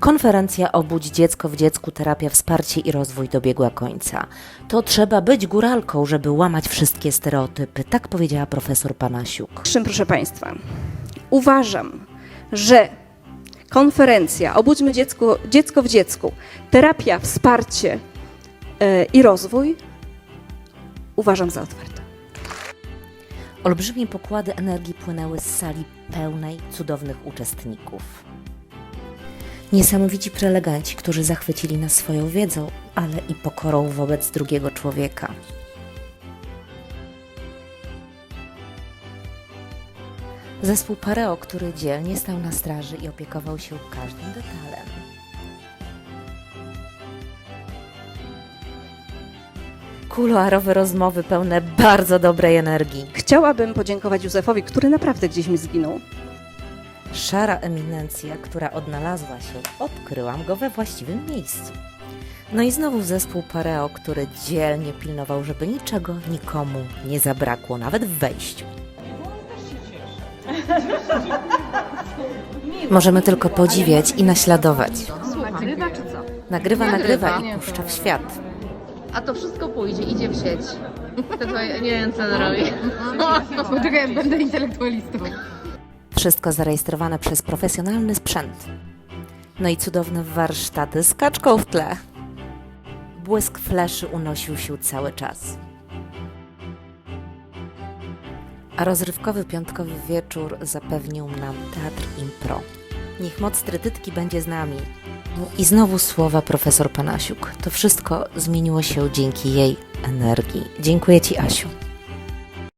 Konferencja Obudź dziecko w dziecku, terapia, wsparcie i rozwój dobiegła końca. To trzeba być góralką, żeby łamać wszystkie stereotypy, tak powiedziała profesor Panasiuk. Czym, proszę Państwa, uważam, że konferencja Obudźmy dziecko, dziecko w dziecku, terapia, wsparcie e, i rozwój uważam za otwarte. Olbrzymie pokłady energii płynęły z sali pełnej cudownych uczestników. Niesamowici prelegenci, którzy zachwycili nas swoją wiedzą, ale i pokorą wobec drugiego człowieka. Zespół Pareo, który dzielnie stał na straży i opiekował się każdym detalem. Kuluarowe rozmowy pełne bardzo dobrej energii. Chciałabym podziękować Józefowi, który naprawdę gdzieś mi zginął. Szara eminencja, która odnalazła się, odkryłam go we właściwym miejscu. No i znowu zespół Pareo, który dzielnie pilnował, żeby niczego nikomu nie zabrakło, nawet w wejściu. Możemy tylko podziwiać i naśladować. Nagrywa czy co? Nagrywa, Nagrywa, i puszcza w świat. A to wszystko pójdzie, idzie w sieć. To co, nie wiem co robi. Poczekaj, będę intelektualistą. Wszystko zarejestrowane przez profesjonalny sprzęt. No i cudowne warsztaty z kaczką w tle. Błysk fleszy unosił się cały czas. A rozrywkowy piątkowy wieczór zapewnił nam teatr impro. Niech moc trytytki będzie z nami. I znowu słowa profesor Panasiuk. To wszystko zmieniło się dzięki jej energii. Dziękuję Ci, Asiu.